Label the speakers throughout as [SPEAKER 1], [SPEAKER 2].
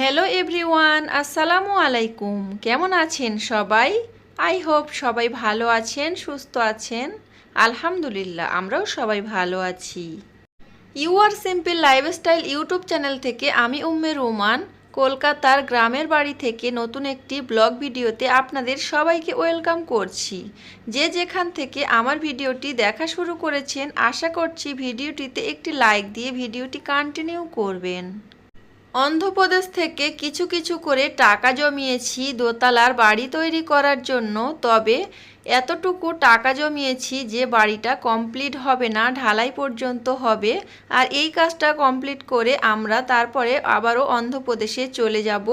[SPEAKER 1] Hello everyone আসসালামু আলাইকুম কেমন আছেন সবাই? আই হোপ সবাই ভালো আছেন, সুস্থ আছেন। আলহামদুলিল্লাহ, আমরাও সবাই ভালো আছি। You are simple lifestyle YouTube channel থেকে আমি উম্মে রোমান। কলকাতার গ্রামের বাড়ি থেকে নতুন একটি ব্লগ ভিডিওতে আপনাদের সবাইকে ওয়েলকাম করছি। যে যেখান থেকে আমার ভিডিওটি দেখা শুরু করেছেন, আশা করছি ভিডিওটিতে একটি লাইক দিয়ে ভিডিওটি কন্টিনিউ করবেন। অন্ধ্রপ্রদেশ থেকে কিছু কিছু করে টাকা জমিয়েছি দোতলার বাড়ি তৈরি করার জন্য, তবে এতটুকু টাকা জমিয়েছি যে বাড়িটা কমপ্লিট হবে না, ঢালাই পর্যন্ত হবে। আর এই কাজটা কমপ্লিট করে আমরা তারপরে আবারও অন্ধ্রপ্রদেশে চলে যাব।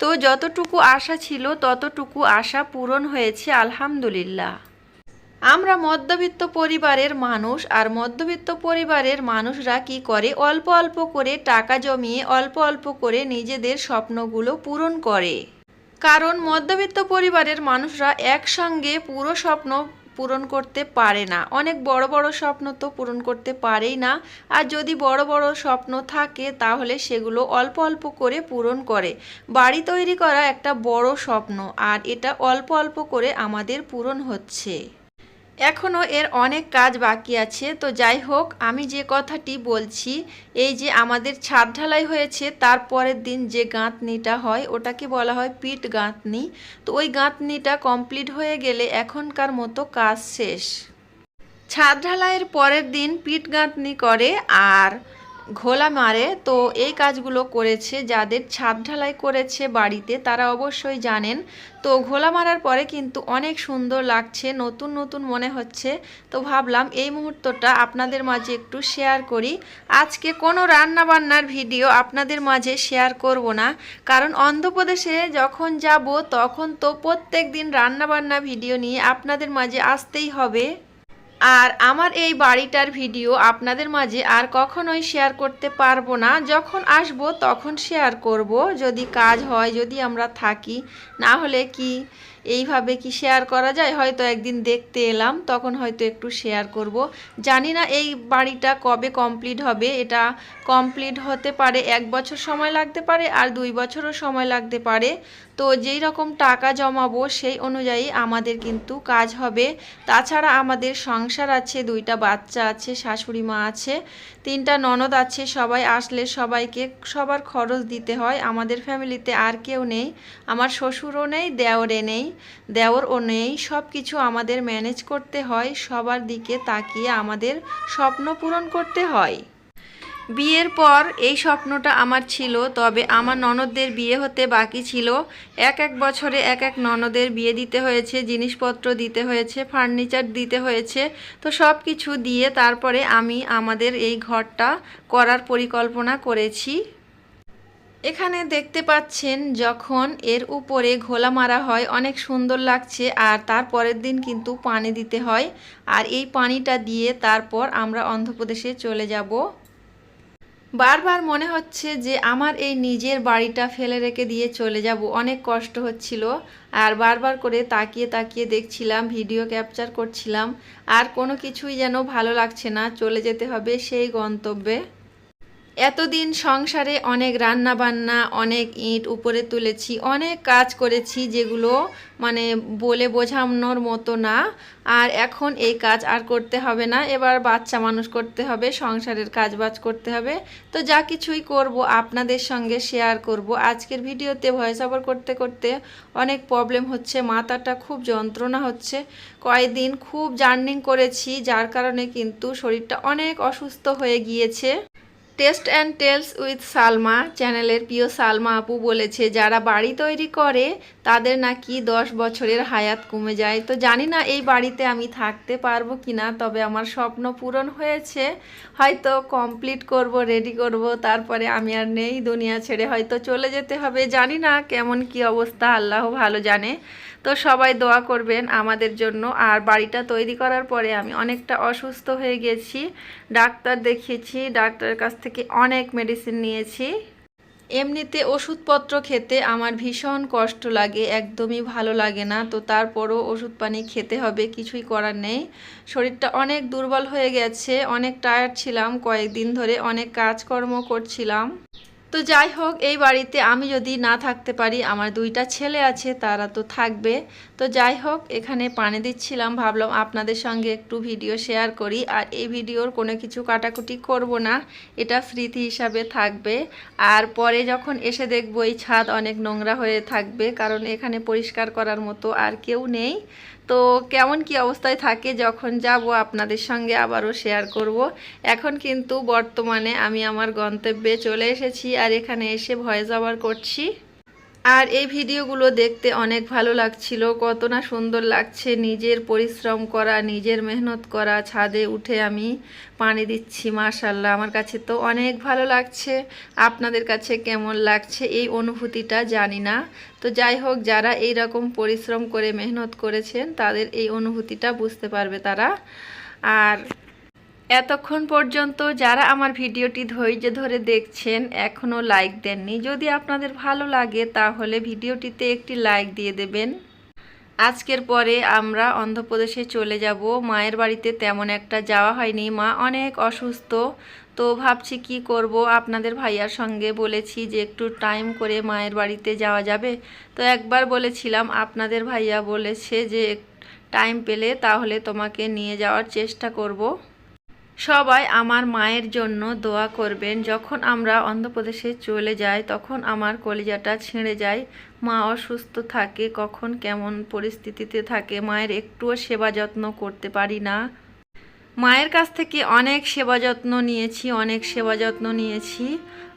[SPEAKER 1] তো যতটুকু আশা ছিল ততটুকু আশা পূরণ হয়েছে, আলহামদুলিল্লাহ। আমরা মধ্যবিত্ত পরিবারের মানুষ আর মধ্যবিত্ত পরিবারের মানুষরা কি করে? অল্প অল্প করে টাকা জমিয়ে অল্প অল্প করে নিজেদের স্বপ্নগুলো পূরণ করে। কারণ মধ্যবিত্ত পরিবারের মানুষরা একসঙ্গে পুরো স্বপ্ন পূরণ করতে পারে না। অনেক বড় বড় স্বপ্ন তো পূরণ করতে পারেই না। আর যদি বড় বড় স্বপ্ন থাকে, তাহলে সেগুলো অল্প অল্প করে পূরণ করে। বাড়ি তৈরি করা একটা বড় স্বপ্ন, আর এটা অল্প অল্প করে আমাদের পূরণ হচ্ছে। এখনও এর অনেক কাজ বাকি আছে, তো যাই হোক, আমি যে কথাটি বলছি, এই যে আমাদের ছাদ ঢালাই হয়েছে তারপরের দিন যে গাঁতনিটা হয়, ওটাকে বলা হয় পিট গাঁতনি তো ওই গাঁথনিটা কমপ্লিট হয়ে গেলে এখনকার মতো কাজ শেষ। ছাদ ঢালাইয়ের পরের দিন পিট গাঁথনি করে, আর ঘোলা মারে, তো এই কাজগুলো করেছে, যাদের ছাদ ঢালাই করেছে বাড়িতে, তারা অবশ্যই জানেন। তো ঘোলা মারার পরে কিন্তু অনেক সুন্দর লাগছে, নতুন নতুন মনে হচ্ছে। তো ভাবলাম এই মুহূর্তটা আপনাদের মাঝে একটু শেয়ার করি। আজকে কোনো রান্না বান্নার ভিডিও আপনাদের মাঝে শেয়ার করব না, কারণ অন্ধ্রপ্রদেশে যখন যাব, তখন তো প্রত্যেক দিন রান্না বান্না ভিডিও নিয়ে আপনাদের মাঝে আসতেই হবে। আর আমার এই বাড়িটার ভিডিও আপনাদের মাঝে আর কখনোই শেয়ার করতে পারব না। যখন আসব তখন শেয়ার করব। যদি কাজ হয়, যদি আমরা থাকি, না হলে কি এইভাবে কি শেয়ার করা যায়? হয়তো একদিন দেখতে এলাম, তখন হয়তো একটু শেয়ার করব। জানি না এই বাড়িটা কবে কমপ্লিট হবে। এটা কমপ্লিট হতে পারে, এক বছর সময় লাগতে পারে আর দুই বছরও সময় লাগতে পারে। তো যেই রকম টাকা জমাবো, সেই অনুযায়ী আমাদের কিন্তু কাজ হবে। তাছাড়া আমাদের সংসার আছে, দুইটা বাচ্চা আছে, শাশুড়ি মা আছে। তিনটা ননদ আছে, সবাই আসলে সবাইকে সবার খরচ দিতে হয়। আমাদের ফ্যামিলিতে আর কেউ নেই, আমার শ্বশুরও নেই, দেওরে নেই, দেওরও নেই সব কিছু আমাদের ম্যানেজ করতে হয়, সবার দিকে তাকিয়ে আমাদের স্বপ্ন পূরণ করতে হয়। বিয়ের পর এই স্বপ্নটা আমার ছিল, তবে আমার ননদদের বিয়ে হতে বাকি ছিল। এক এক বছরে এক এক ননদের বিয়ে দিতে হয়েছে, জিনিসপত্র দিতে হয়েছে, ফার্নিচার দিতে হয়েছে। তো সব কিছু দিয়ে তারপরে আমি আমাদের এই ঘরটা করার পরিকল্পনা করেছি। এখানে দেখতে পাচ্ছেন যখন এর উপরে ঘোলা মারা হয়, অনেক সুন্দর লাগছে আর তার পরের দিন কিন্তু পানি দিতে হয়। আর এই পানিটা দিয়ে তারপর আমরা অন্ধ্রপ্রদেশে চলে যাব। বারবার মনে হচ্ছে যে আমার এই নিজের বাড়িটা ফেলে রেখে দিয়ে চলে যাব। অনেক কষ্ট হচ্ছিল আর বারবার করে তাকিয়ে তাকিয়ে দেখছিলাম, ভিডিও ক্যাপচার করছিলাম। আর কোনো কিছুই যেন ভালো লাগছে না, চলে যেতে হবে সেই গন্তব্যে। এতদিন সংসারে অনেক রান্না বান্না অনেক ইট উপরে তুলেছি, অনেক কাজ করেছি যেগুলো মানে বলে বোঝানোর মতো না। আর এখন এই কাজ আর করতে হবে না, এবার বাচ্চা মানুষ করতে হবে, সংসারের কাজ বাজ করতে হবে। তো যা কিছুই করব, আপনাদের সঙ্গে শেয়ার করব। আজকের ভিডিওতে ভয়েস ওভার করতে করতে অনেক প্রবলেম হচ্ছে, মাথাটা খুব যন্ত্রণা হচ্ছে। কয়েকদিন খুব জার্নিং করেছি, যার কারণে কিন্তু শরীরটা অনেক অসুস্থ হয়ে গিয়েছে। Taste and tells with Salma চ্যানেলের প্রিয় সালমা আপু বলেছে যারা বাড়ি তৈরি করে তাদের নাকি দশ বছরের হায়াত কমে যায়। তো জানি না এই বাড়িতে আমি থাকতে পারব কি না তবে আমার স্বপ্ন পূরণ হয়েছে। হয়তো কমপ্লিট করব রেডি করব, তারপরে আমি আর নেই দুনিয়া ছেড়ে, হয়তো চলে যেতে হবে। জানি না কেমন কি অবস্থা, আল্লাহ ভালো জানে। তো সবাই দোয়া করবেন আমাদের জন্য। আর বাড়িটা তৈরি করার পরে আমি অনেকটা অসুস্থ হয়ে গেছি। ডাক্তার দেখিয়েছি, ডাক্তারের কাছ থেকে অনেক মেডিসিন নিয়েছি। এমনিতে ওষুধপত্র খেতে আমার ভীষণ কষ্ট লাগে, একদমই ভালো লাগে না। তো তারপরও ওষুধ পানি খেতে হবে, কিছুই করার নেই। শরীরটা অনেক দুর্বল হয়ে গেছে, অনেক টায়ার্ড ছিলাম কয়েকদিন ধরে, অনেক কাজকর্ম করছিলাম। তো যাই হোক, এই বাড়িতে আমি যদি না থাকতে পারি, আমার দুইটা ছেলে আছে, তারা তো থাকবে। তো যাই হোক, এখানে পানি দিচ্ছিলাম, ভাবলাম আপনাদের সঙ্গে একটু ভিডিও শেয়ার করি। আর এই ভিডিওর কোনো কিছু কাটাকুটি করব না, এটা স্মৃতি হিসাবে থাকবে। আর পরে যখন এসে দেখব এই ছাদ অনেক নোংরা হয়ে থাকবে, কারণ এখানে পরিষ্কার করার মতো আর কেউ নেই। তো কেমন কি অবস্থায় থাকে, যখন যাব আপনাদের সঙ্গে আবারও শেয়ার করব। এখন কিন্তু বর্তমানে আমি আমার গন্তব্যে চলে এসেছি আর এখানে এসে ভয়েস ওভার করছি। আর এই ভিডিওগুলো দেখতে অনেক ভালো লাগছিল। কত না সুন্দর লাগছে। নিজের পরিশ্রম করা, নিজের মেহনত করা, ছাদে উঠে আমি পানি দিচ্ছি মাশাল্লাহ আমার কাছে তো অনেক ভালো লাগছে। আপনাদের কাছে কেমন লাগছে এই অনুভূতিটা জানি না। তো যাই হোক, যারা এই রকম পরিশ্রম করে, মেহনত করেছেন, তাদের এই অনুভূতিটা বুঝতে পারবে তারা। আর এতক্ষণ পর্যন্ত যারা আমার ভিডিওটি ধৈর্য ধরে দেখছেন, এখনও লাইক দেননি। যদি আপনাদের ভালো লাগে, তাহলে ভিডিওটিতে একটি লাইক দিয়ে দেবেন। আজকের পরে আমরা অন্ধ্রপ্রদেশে চলে যাব। মায়ের বাড়িতে তেমন একটা যাওয়া হয়নি। মা অনেক অসুস্থ। তো ভাবছি কি করব? আপনাদের ভাইয়ার সঙ্গে বলেছি যে একটু টাইম করে মায়ের বাড়িতে যাওয়া যাবে। তো একবার বলেছিলাম, আপনাদের ভাইয়া বলেছে যে টাইম পেলে তাহলে তোমাকে নিয়ে যাওয়ার চেষ্টা করব। সবাই আমার মায়ের জন্য দোয়া করবেন। যখন আমরা অন্ধ্রপ্রদেশে চলে যাই, তখন আমার কলিজাটা ছিঁড়ে যায়। মা অসুস্থ থাকে, কখন কেমন পরিস্থিতিতে থাকে, মায়ের একটুও সেবা যত্ন করতে পারি না। মায়ের কাছ থেকে অনেক সেবা যত্ন নিয়েছি, অনেক সেবা যত্ন নিয়েছি।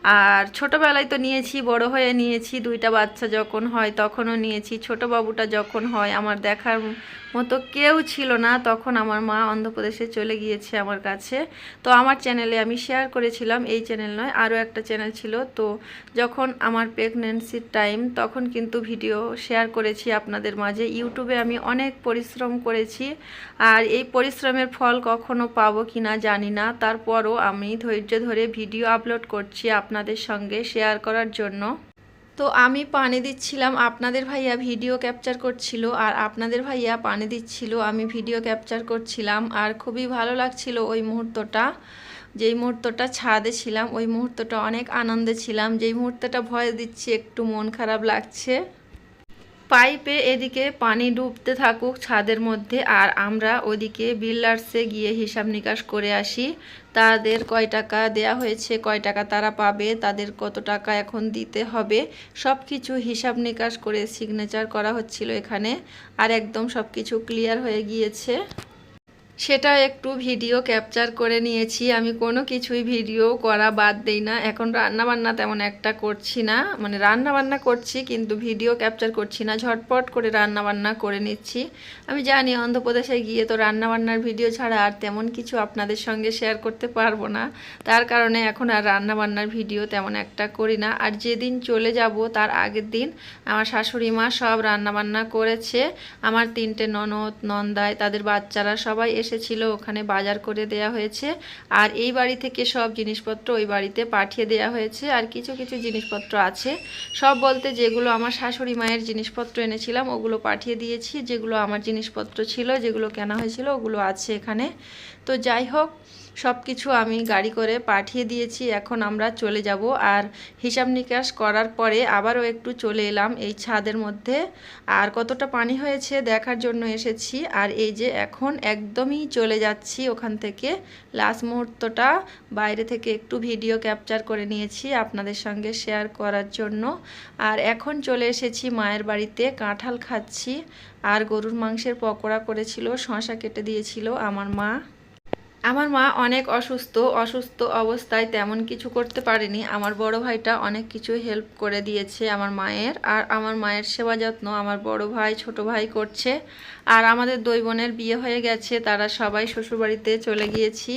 [SPEAKER 1] আর ছোটোবেলায় তো নিয়েছি, বড় হয়ে নিয়েছি, দুইটা বাচ্চা যখন হয় তখনও নিয়েছি ছোট বাবুটা যখন হয় আমার দেখার মতো কেউ ছিল না, তখন আমার মা অন্ধ্রপ্রদেশে চলে গিয়েছে আমার কাছে। তো আমার চ্যানেলে আমি শেয়ার করেছিলাম, এই চ্যানেল নয়, আরও একটা চ্যানেল ছিল। তো যখন আমার প্রেগনেন্সির টাইম, তখন কিন্তু ভিডিও শেয়ার করেছি আপনাদের মাঝে। ইউটিউবে আমি অনেক পরিশ্রম করেছি, আর এই পরিশ্রমের ফল কখনো পাবো কি না জানি না। তারপরও আমি ধৈর্য ধরে ভিডিও আপলোড করছি আপনাদের সঙ্গে শেয়ার করার জন্য। তো আমি পানি দিচ্ছিলাম, আপনাদের ভাইয়া ভিডিও ক্যাপচার করছিল, আর আপনাদের ভাইয়া পানি দিচ্ছিল, আমি ভিডিও ক্যাপচার করছিলাম, আর খুবই ভালো লাগছিল ওই মুহূর্তটা। যেই মুহূর্তটা ছাদে ছিলাম, ওই মুহূর্তটা অনেক আনন্দে ছিলাম, যেই মুহূর্তটা ভয় দিচ্ছি, একটু মন খারাপ লাগছে। পাইপে এদিকে পানি ডুবতে থাকুক ছাদের মধ্যে, আর আমরা ওদিকে বিল্ডার্সে গিয়ে হিসাব নিকাশ করে আসি। তাদের কয় টাকা দেয়া হয়েছে, কয় টাকা তারা পাবে, তাদের কত টাকা এখন দিতে হবে সব কিছু হিসাব নিকাশ করে সিগনেচার করা হচ্ছিল এখানে, আর একদম সব কিছু ক্লিয়ার হয়ে গিয়েছে। সেটা একটু ভিডিও ক্যাপচার করে নিয়েছি। আমি কোনো কিছুই ভিডিও করা বাদ দেই না। এখন রান্না বান্না তেমন একটা করছি না। মানে রান্না বান্না করছি, কিন্তু ভিডিও ক্যাপচার করছি না। ঝটপট করে রান্না বান্না করে নিচ্ছি। আমি জানি অন্ধ্রপ্রদেশে গিয়ে তো রান্না বান্নার ভিডিও ছাড়া আর তেমন কিছু আপনাদের সঙ্গে শেয়ার করতে পারব না। তার কারণে এখন আর রান্না বান্নার ভিডিও তেমন একটা করি না। আর যেদিন চলে যাব, তার আগের দিন আমার শাশুড়ি মা সব রান্না বান্না করেছে। আমার তিনটে ননদ নন্দায় তাদের বাচ্চারা সবাই এসে এসেছিল, ওখানে বাজার করে দেয়া হয়েছে। আর এই বাড়ি থেকে সব জিনিসপত্র ওই বাড়িতে পাঠিয়ে দেয়া হয়েছে। আর কিছু কিছু জিনিসপত্র আছে। সব বলতে যেগুলো আমার শাশুড়ি মায়ের জিনিসপত্র এনেছিলাম, ওগুলো পাঠিয়ে দিয়েছি। যেগুলো আমার জিনিসপত্র ছিল, যেগুলো কেনা হয়েছিল, ওগুলো আছে এখানে। তো যাই হোক সব কিছু আমি গাড়ি করে পাঠিয়ে দিয়েছি, এখন আমরা চলে যাব। আর হিসাব নিকাশ করার পরে আবারও একটু চলে এলাম এই ছাদের মধ্যে। আর কতটা পানি হয়েছে দেখার জন্য এসেছি। আর এই যে এখন একদমই চলে যাচ্ছি ওখান থেকে। লাস্ট মুহূর্তটা বাইরে থেকে একটু ভিডিও ক্যাপচার করে নিয়েছি আপনাদের সঙ্গে শেয়ার করার জন্য। আর এখন চলে এসেছি মায়ের বাড়িতে, কাঁঠাল খাচ্ছি। আর গরুর মাংসের পকোড়া করেছিল শশা কেটে দিয়েছিল আমার মা। আমার মা অনেক অসুস্থ অসুস্থ অবস্থায় তেমন কিছু করতে পারেনি। আমার বড় ভাইটা অনেক কিছু হেল্প করে দিয়েছে আমার মায়ের। আর আমার মায়ের সেবা যত্ন আমার বড় ভাই, ছোট ভাই করছে। আর আমাদের দুই বোনের বিয়ে হয়ে গেছে, তারা সবাই শ্বশুরবাড়িতে চলে গিয়েছি।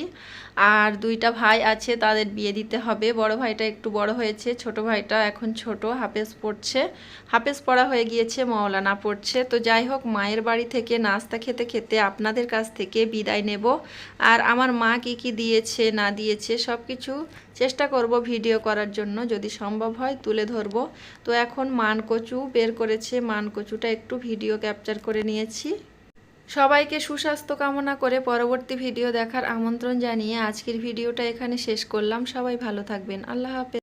[SPEAKER 1] আর দুইটা ভাই আছে, তাদের বিয়ে দিতে হবে। বড় ভাইটা একটু বড় হয়েছে, ছোট ভাইটা এখন ছোট, হাফেজ পড়ছে। হাফেজ পড়া হয়ে গিয়েছে মৌলানা পড়ছে। তো যাই হোক, মায়ের বাড়ি থেকে নাস্তা খেতে খেতে আপনাদের কাছ থেকে বিদায় নেব। আর আমার মা কি কি দিয়েছে, না দিয়েছে সব কিছু চেষ্টা করব ভিডিও করার জন্য, যদি সম্ভব হয় তুলে ধরব। তো এখন মানকচু বের করেছে, মানকচুটা একটু ভিডিও ক্যাপচার করে নিয়েছি। সবাইকে সুস্বাস্থ্য কামনা করে পরবর্তী ভিডিও দেখার আমন্ত্রণ জানিয়ে আজকের ভিডিওটা এখানে শেষ করলাম। সবাই ভালো থাকবেন। আল্লাহ হাফেজ।